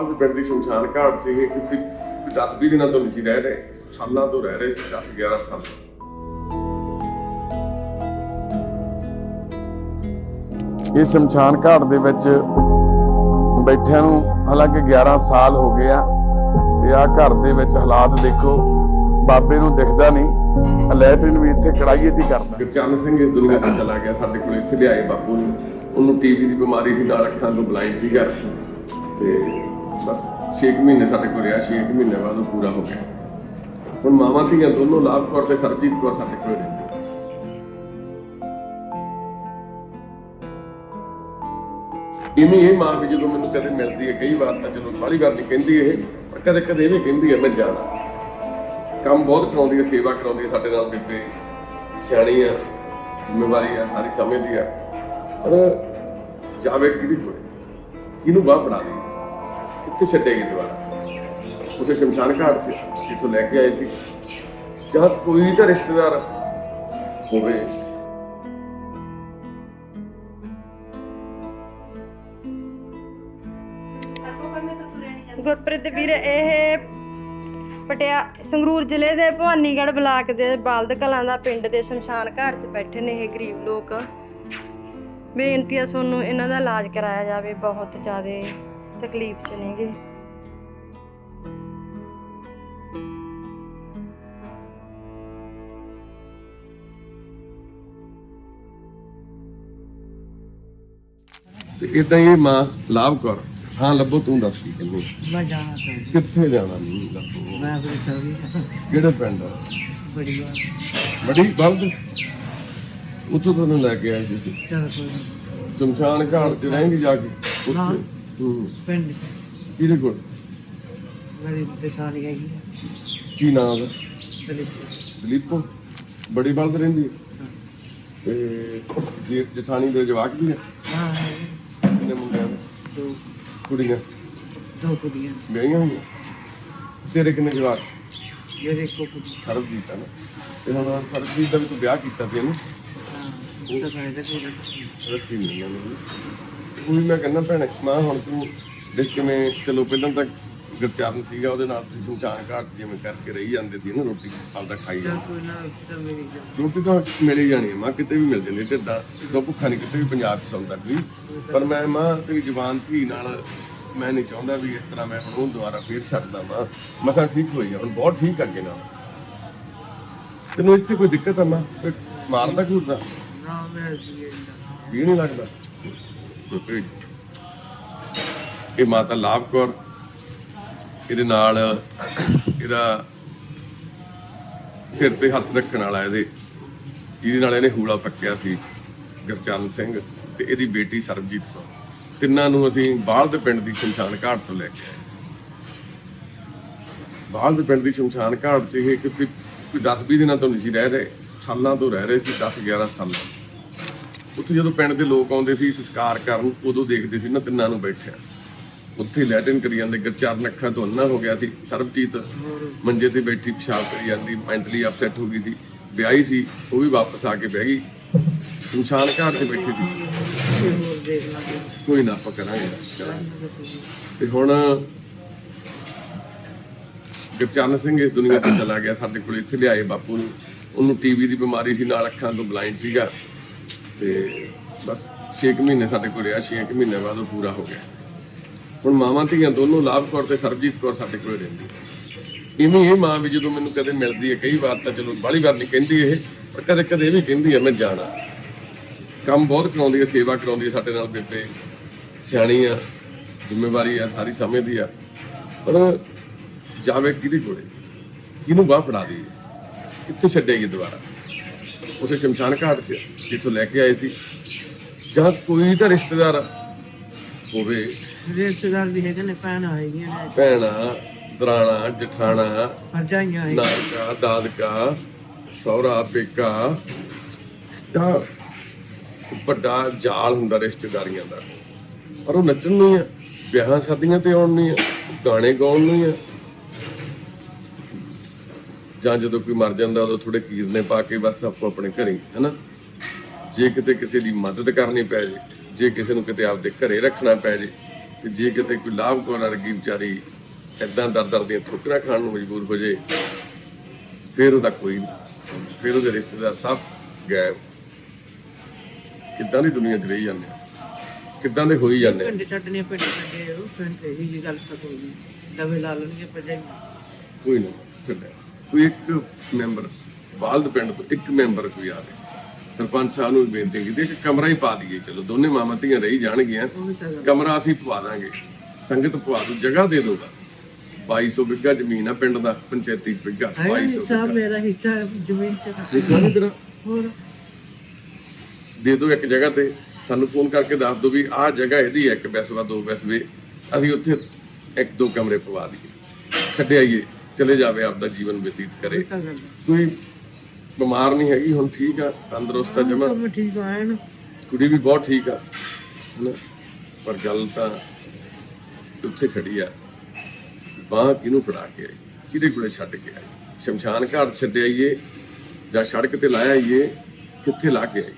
ਬਾਹਰ ਦੇ ਪਿੰਡ ਦੀ ਸ਼ਮਸ਼ਾਨ ਘਾਟ 'ਚ ਇਹ ਕਿ 10 20 ਦਿਨਾਂ ਤੋਂ ਨਹੀਂ ਸੀ ਰਹਿ ਰਹੇ ਸਾਲਾਂ ਤੋਂ ਰਹਿ ਰਹੇ ਸੀ 10 11 ਸਾਲ ਇਸ ਸ਼ਮਸ਼ਾਨ ਘਾਟ ਦੇ ਵਿੱਚ ਬੈਠਿਆਂ ਨੂੰ ਹਾਲਾਂਕਿ 11 ਸਾਲ ਹੋ ਗਏ ਆ ਤੇ ਆ ਘਰ ਦੇ ਵਿੱਚ ਹਾਲਾਤ ਦੇਖੋ ਬਾਬੇ ਨੂੰ ਦਿਖਦਾ ਨਹੀਂ ਲੈਟਰਿਨ ਵੀ ਇੱਥੇ ਕੜਾਈਏ ਹੀ ਕਰਦਾ। ਗੁਰਚਰਨ ਸਿੰਘ ਇਸ ਦੁਨੀਆ ਤੋਂ ਚਲਾ ਗਿਆ ਸਾਡੇ ਕੋਲ ਇੱਥੇ ਲਿਆਏ ਬਾਪੂ ਨੂੰ। ਉਹਨੂੰ ਟੀਵੀ ਦੀ ਬਿਮਾਰੀ ਸੀ ਨਾਲ ਅੱਖਾਂ ਤੋਂ ਬਲਾਈਂਡ ਸੀਗਾ। ਤੇ ਬਸ 6 ਮਹੀਨੇ ਸਾਡੇ ਕੋਲ ਰਿਹਾ 6 ਮਹੀਨੇ ਬਾਅਦ ਉਹ ਪੂਰਾ ਹੋ ਗਿਆ। ਹੁਣ ਮਾਵਾਂ ਧੀਆਂ ਦੋਨੋਂ ਲਾਭ ਕੌਰ ਤੇ ਸਰਬਜੀਤ ਕੌਰ ਸਾਡੇ ਕੋਲ ਰਹਿੰਦੇ। ਇਵੇਂ ਇਹ ਮਾਂ ਵੀ ਜਦੋਂ ਮੈਨੂੰ ਕਦੇ ਮਿਲਦੀ ਹੈ, ਕਈ ਵਾਰ ਤਾਂ ਚਲੋ ਬਾਹਲੀ ਵਾਰ ਨਹੀਂ ਕਹਿੰਦੀ ਇਹ, ਪਰ ਕਦੇ ਕਦੇ ਇਹ ਵੀ ਕਹਿੰਦੀ ਹੈ, ਮੈਂ ਜਾਣਾ। ਕੰਮ ਬਹੁਤ ਕਰਾਉਂਦੀ ਹੈ, ਸੇਵਾ ਕਰਾਉਂਦੀ ਹੈ ਸਾਡੇ ਨਾਲ ਬੀਬੀ ਸਿਆਣੀ ਆ ਜ਼ਿੰਮੇਵਾਰੀ ਆ ਸਾਰੀ ਸਮਝਦੀ ਆ ਪਰ ਜਾਵੇ ਕਿਹਦੀ ਕੋਲ, ਕਿਹਨੂੰ ਬਾਹ ਫੜਾ ਦੇ ਕਿੱਥੇ ਛੱਡੇਗੀ ਦੁਬਾਰਾ? ਉਸੇ ਸ਼ਮਸ਼ਾਨ ਘਾਟ 'ਚ ਜਿੱਥੋਂ ਲੈ ਕੇ ਆਏ ਸੀ। ਜਦ ਕੋਈ ਤਾਂ ਰਿਸ਼ਤੇਦਾਰ ਹੋਵੇ। ਗੁਰਪ੍ਰੀਤ ਵੀਰ, ਇਹ ਪਟਿਆ ਸੰਗਰੂਰ ਜ਼ਿਲ੍ਹੇ ਦੇ ਭਵਾਨੀਗੜ੍ਹ ਬਲਾਕ ਦੇ ਬਾਲਦ ਕਲਾਂ ਦਾ ਪਿੰਡ ਦੇ ਸ਼ਮਸ਼ਾਨ ਘਾਟ 'ਚ ਬੈਠੇ ਨੇ ਇਹ ਗਰੀਬ ਲੋਕ। ਬੇਨਤੀ ਆ ਤੁਹਾਨੂੰ ਇਹਨਾਂ ਦਾ ਇਲਾਜ ਕਰਾਇਆ ਜਾਵੇ, ਬਹੁਤ ਜ਼ਿਆਦਾ ਤਕਲੀਫ 'ਚ ਨੇਗੇ ਤੇ ਇਦਾਂ ਹੀ ਇਹ ਮਾਂ ਲਾਭ ਕਰ। ਹਾਂ ਲੱਭੋ ਤੂੰ ਦੱਸ ਕੀ ਕਹਿੰਦੀ ਮੈਂ ਜਾਣਾ ਚਾਹੁੰਦਾ ਕਿੱਥੇ ਜਾਣਾ ਨਹੀਂ ਲੱਭੋ। ਮੈਂ ਆਪਣੇ ਚੌਵੀ ਕਿਹੜੇ ਪਿੰਡ ਆ? ਬੜੀ ਵਾਰ। ਬੜੀ ਬਲਦ? ਉੱਥੋਂ ਤੁਹਾਨੂੰ ਲੈ ਕੇ ਆਏ ਸੀ ਚਲ ਕੋਈ ਨੀ। ਸ਼ਮਸ਼ਾਨ ਘਾਟ 'ਚ ਰਹਿਣਗੇ ਜਾ ਕੇ। ਉੱਥੇ? ਪਿੰਡ ਕਿਹਦੇ ਕੋਲ? ਮੇਰੀ ਦੁਕਾਨ ਹੈਗੀ ਆ। ਕੀ ਨਾਮ ਹੈ? ਬੜੀ ਦਲੀਪੋ ਬੜੀ ਬਲਦ ਰਹਿੰਦੀ ਹੈ? ਤੇ ਜੇ ਜਠਾਣੀ ਦੇ ਜਵਾਕ ਵੀ ਹੈ ਹਾਂ ਕਿੰਨੇ ਮੁੰਡਿਆਂ ਦੇ? ਦੋ। ਕੁੜੀਆਂ? ਦੋ ਕੁੜੀਆਂ ਵਿਆਹੀਆਂ ਹੋਈਆਂ? ਤੇਰੇ ਕਿੰਨੇ ਜਵਾਕ? ਮੇਰੇ ਕੋ ਕੁੜੀ। ਸਰਬਜੀਤ ਹੈ ਨਾ। ਤੇ ਹੁਣ ਸਰਬਜੀਤ ਦਾ ਵੀ ਤੂੰ ਵਿਆਹ ਕੀਤਾ ਸੀ ਇਹਨੂੰ? ਹਾਂ ਉਹ ਤਾਂ ਕਹਿੰਦਾ ਕਿ ਰੱਖੀ ਨਹੀਂ ਉਹਨੇ ਉਹ ਵੀ ਮੈਂ ਕਹਿੰਦਾ ਭੈਣੇ ਮਾਂ ਹੁਣ ਤੂੰ ਦੇਖ ਕਿਵੇਂ ਚਲੋ ਪਹਿਲਾਂ ਤਾਂ ਗੁਰਚਰਨ ਸੀਗਾ ਉਹਦੇ ਨਾਲ ਤੁਸੀਂ ਸ਼ਮਸ਼ਾਨ ਘਾਟ ਜਿਵੇਂ ਕਰਕੇ ਰਹੀ ਜਾਂਦੇ ਸੀ ਨਾ ਰੋਟੀ ਆਪਦਾ ਖਾਈ ਜਾਂਦੇ। ਕੋਈ ਨਾ ਤਾਂ ਮੇਰੀ ਗੱਲ ਰੋਟੀ ਤਾਂ ਮਿਲ ਜਾਣੀ ਹੈ ਮਾਂ ਕਿਤੇ ਵੀ ਮਿਲ ਜਾਂਦੀ ਢਿੱਡਾ ਦੋ ਭੁੱਖਾ ਨਹੀਂ ਕਿਤੇ ਵੀ ਪੰਜਾਬ 'ਚ ਸੌਂਦਾ ਕੋਈ। ਪਰ ਮੈਂ ਮਾਂ ਤੇਰੀ ਜ਼ੁਬਾਨ ਧੀ ਨਾਲ ਮੈਂ ਨਹੀਂ ਚਾਹੁੰਦਾ ਵੀ ਇਸ ਤਰ੍ਹਾਂ ਮੈਂ ਹੁਣ ਉਹ ਦੁਬਾਰਾ ਫੇਰ ਛੱਡਦਾ ਮਾਂ ਮਸਾਂ ਠੀਕ ਹੋਈ ਆ ਹੁਣ ਬਹੁਤ ਠੀਕ ਅੱਗੇ ਨਾਲ। ਤੈਨੂੰ ਇੱਥੇ ਕੋਈ ਦਿੱਕਤ ਆ ਮਾਂ ਮਾਰਦਾ ਘੂਰਦਾ? ਨਾ ਮੈਂ ਵੀ ਨਹੀਂ ਲੱਗਦਾ? ਕੋਈ ਇਹ ਮਾਤਾ ਲਾਭ ਕੌਰ, ਇਹਦੇ ਨਾਲ ਇਹਦਾ ਸਿਰ ਤੇ ਹੱਥ ਰੱਖਣ ਵਾਲਾ ਇਹਦੇ, ਜਿਹਦੇ ਨਾਲ ਇਹਨੇ ਹੂਲਾ ਫੱਕਿਆ ਸੀ ਗੁਰਚਰਨ ਸਿੰਘ ਤੇ ਇਹਦੀ ਬੇਟੀ ਸਰਬਜੀਤ ਕੌਰ। ਤਿੰਨਾਂ ਨੂੰ ਅਸੀਂ ਬਾਹਰ ਦੇ ਪਿੰਡ ਦੀ ਸ਼ਮਸ਼ਾਨ ਘਾਟ ਤੋਂ ਲੈ ਕੇ ਆਏ। ਬਾਹਰ ਦੇ ਪਿੰਡ ਦੀ ਸ਼ਮਸ਼ਾਨ ਘਾਟ 'ਚ ਇਹ ਕਿ ਕੋਈ 10-20 ਦਿਨਾਂ ਤੋਂ ਨਹੀਂ ਸੀ ਰਹਿ ਰਹੇ, ਸਾਲਾਂ ਤੋਂ ਰਹਿ ਰਹੇ ਸੀ 10-11 ਸਾਲਾਂ ਉੱਥੇ ਜਦੋਂ ਪਿੰਡ ਦੇ ਲੋਕ ਆਉਂਦੇ ਸੀ, ਸੰਸਕਾਰ ਕਰਨ, ਉਦੋਂ ਦੇਖਦੇ ਸੀ ਨਾ ਤਿੰਨਾਂ ਨੂੰ ਬੈਠਿਆ। ਉੱਥੇ ਲੈਟਿਨ ਕਰੀ ਜਾਂਦੇ, ਗੁਰਚਰਨ ਅੱਖਾਂ ਤੋਂ ਅੰਨਾ ਹੋ ਗਿਆ ਸੀ। ਸਰਬਜੀਤ ਮੰਜੇ ਤੇ ਬੈਠੀ ਪਿਸ਼ਾਬ ਕਰੀ ਜਾਂਦੀ, ਮੈਂਟਲੀ ਅਪਸੈਟ ਹੋ ਗਈ ਸੀ। ਵਿਆਹੀ ਸੀ, ਉਹ ਵੀ ਵਾਪਸ ਆ ਕੇ ਬਹਿ ਗਈ। ਸ਼ਮਸ਼ਾਨ ਘਾਟ ਤੇ ਬੈਠੀ ਸੀ। ਕੋਈ ਨਾ, ਆਪਾਂ ਕਰਾਂਗੇ। ਤੇ ਹੁਣ ਗੁਰਚਰਨ ਸਿੰਘ ਇਸ ਦੁਨੀਆ ਤੋਂ ਚਲਾ ਗਿਆ, ਸਾਡੇ ਕੋਲ ਇੱਥੇ ਲਿਆਏ ਬਾਪੂ ਨੂੰ। ਉਹਨੂੰ ਟੀਵੀ ਦੀ ਬਿਮਾਰੀ ਸੀ, ਨਾਲ ਅੱਖਾਂ ਤੋਂ ਬਲਾਈਂਡ ਸੀਗਾ। ਤੇ ਬਸ 6 ਮਹੀਨੇ ਸਾਡੇ ਕੋਲ ਰਿਹਾ 6 ਮਹੀਨੇ ਬਾਅਦ ਉਹ ਪੂਰਾ ਹੋ ਗਿਆ। ਹੁਣ ਮਾਵਾਂ ਧੀਆਂ ਦੋਨੋਂ ਲਾਭ ਕੌਰ ਤੇ ਸਰਬਜੀਤ ਕੌਰ ਸਾਡੇ ਕੋਲ ਰਹਿੰਦੀ। ਇਵੇਂ ਇਹ ਮਾਂ ਵੀ ਜਦੋਂ ਮੈਨੂੰ ਕਦੇ ਮਿਲਦੀ ਹੈ, ਕਈ ਵਾਰ ਤਾਂ ਚਲੋ ਬਾਹਲੀ ਵਾਰ ਨਹੀਂ ਕਹਿੰਦੀ ਇਹ, ਪਰ ਕਦੇ ਕਦੇ ਇਹ ਵੀ ਕਹਿੰਦੀ ਹੈ, ਮੈਂ ਜਾਣਾ। ਕੰਮ ਬਹੁਤ ਕਰਾਉਂਦੀ ਹੈ, ਸੇਵਾ ਕਰਾਉਂਦੀ ਹੈ ਸਾਡੇ ਨਾਲ ਬੇਬੇ। ਸਿਆਣੀ ਆ, ਜ਼ਿੰਮੇਵਾਰੀ ਆ, ਸਾਰੀ ਸਮਝਦੀ ਆ। ਪਰ ਜਾਵੇ ਕਿਹਦੀ ਕੋਲੇ? ਕਿਹਨੂੰ ਬਾਹ ਫੜਾ ਦੇ ਕਿੱਥੇ ਛੱਡੇਗੀ ਦੁਬਾਰਾ? ਉਸੇ ਸ਼ਮਸ਼ਾਨ ਘਾਟ 'ਚ ਜਿੱਥੋਂ ਲੈ ਕੇ ਆਏ ਸੀ। ਜਦ ਕੋਈ ਤਾਂ ਰਿਸ਼ਤੇਦਾਰ ਹੋਵੇ। ਰਿਸ਼ਤੇਦਾਰ ਵੀ ਹੈਗੇ ਨੇ ਭੈਣ ਆਏਗੀਆਂ ਨੇ। ਭੈਣਾ ਦਰਾਣਾ ਜਠਾਣਾ ਭਰਜਾਈਆਂ ਆਏਗੀਆਂ ਨਾਨਕਾ ਦਾਦਕਾ ਸਹੁਰਾ ਪੇਕਾ। ਤਾਂ ਵੱਡਾ ਜਾਲ ਹੁੰਦਾ ਰਿਸ਼ਤੇਦਾਰੀਆਂ ਦਾ। ਪਰ ਉਹ ਨੱਚਣ ਨੂੰ ਹੀ ਆ ਵਿਆਹਾਂ ਸ਼ਾਦੀਆਂ ਤੇ ਆਉਣ ਨਹੀਂ ਆ ਗਾਣੇ ਗਾਉਣ ਨੂੰ ਹੀ ਆ। ਜਾਂ ਜਦੋਂ ਕੋਈ ਮਰ ਜਾਂਦਾ ਉਦੋਂ ਥੋੜੇ ਕੀਰਨੇ ਪਾ ਕੇ ਬਸ ਆਪੋ ਆਪਣੇ ਘਰੇ ਹੈਨਾ ਜੇ ਕਿਤੇ ਕਿਸੇ ਦੀ ਮਦਦ ਕਰਨੀ ਪੈ ਜੇ ਜੇ ਕਿਸੇ ਨੂੰ ਕਿਤੇ ਆਪਦੇ ਘਰੇ ਰੱਖਣਾ ਪੈ ਜੇ ਤੇ ਜੇ ਕਿਤੇ ਕੋਈ ਲਾਭ ਕੌਰ ਵਰਗੀ ਵਿਚਾਰੀ ਏਦਾਂ ਦਰ ਦਰ ਦੀਆਂ ਠੋਕਰਾਂ ਖਾਣ ਨੂੰ ਮਜਬੂਰ ਹੋ ਜੇ ਫਿਰ ਉਹਦਾ ਕੋਈ। ਫਿਰ ਉਹਦੇ ਰਿਸ਼ਤੇਦਾਰ ਸਭ ਗਾਇਬ ਕਿੱਦਾਂ ਦੀ ਦੁਨੀਆ 'ਚ ਰਹੀ ਜਾਂਦੇ? ਕਿੱਦਾਂ ਦੇ ਹੋਈ ਜਾਂਦੇ? ਪਿੰਡ ਛੱਡਨੇ ਪਿੰਡ ਛੱਡੇ ਉਹ ਪਿੰਡ ਇਹੀ ਜੀ ਗੱਲ ਤਾਂ ਕੋਈ ਨਹੀਂ ਦਵੇ ਲਾ ਲੈਣਗੇ ਭਜਾਈ ਕੋਈ ਨਾ ਛੱਡਿਆ ਕੋਈ ਇੱਕ ਮੈਂਬਰ ਬਾਲਦ ਪਿੰਡ ਤੋਂ ਇੱਕ ਮੈਂਬਰ ਕੋਈ ਆਵੇ ਸਰਪੰਚ ਸਾਹਿਬ ਨੂੰ ਬੇਨਤੀ ਕੀਤੀ ਕਿ ਕਮਰਾ ਹੀ ਪਾ ਦਈਏ ਚਲੋ ਦੋਨੇ ਮਾਮਾ ਧੀਆਂ ਰਹੀ ਜਾਣਗੀਆਂ। ਕਮਰਾ ਅਸੀਂ ਪਵਾ ਦਾਂਗੇ। ਸੰਗਤ ਪਵਾ ਦੂ ਜਗ੍ਹਾ ਦੇ ਦੋਗਾ 2200 ਬਿੱਗਾ ਜ਼ਮੀਨ ਆ ਪਿੰਡ ਦਾ ਪੰਚਾਇਤੀ ਬਿੱਗਾ ਹੈ 2200 ਹਿੱਸਾ ਬਿੱਗਾ ਮੇਰਾ ਹਿੱਸਾ ਜ਼ਮੀਨ ਚ। ਸਾਰੇ ਤੇਰਾ ਹੋਰ? ਦੇ ਦਿਓ ਇੱਕ ਜਗ੍ਹਾ ਤੇ। ਸਾਨੂੰ ਫੋਨ ਕਰਕੇ ਦੱਸ ਦਿਓ ਵੀ ਆਹ ਜਗ੍ਹਾ ਇਹਦੀ ਹੈ ਇੱਕ ਬੈਸਵਾ ਦੋ ਬੈਸਵੇ ਅਸੀਂ ਉੱਥੇ ਇੱਕ ਦੋ ਕਮਰੇ ਪਵਾ ਦਈਏ। ਛੱਡ ਆਈਏ। ਚਲੇ ਜਾਵੇ ਆਪਦਾ ਜੀਵਨ ਬਤੀਤ ਕਰੇ। ਕੋਈ ਬਿਮਾਰ ਨਹੀਂ ਹੈਗੀ ਹੁਣ ਠੀਕ ਆ ਤੰਦਰੁਸਤ ਆ ਜਮਾ। ਠੀਕ ਆਇਆ ਕੁੜੀ ਵੀ ਬਹੁਤ ਠੀਕ ਆ ਹਨਾ? ਪਰ ਗੱਲ ਤਾਂ ਉੱਥੇ ਖੜੀ ਆ ਬਾਹ ਕਿਹਨੂੰ ਫੜਾ ਕੇ ਆਈ ਕਿਹਦੇ ਕੋਲੇ ਛੱਡ ਕੇ ਆਈ ਸ਼ਮਸ਼ਾਨ ਘਾਟ ਛੱਡ ਆਈਏ ਜਾਂ ਸੜਕ ਤੇ ਲਾਇਆ ਆਈਏ ਕਿੱਥੇ ਲਾ ਕੇ ਆਈ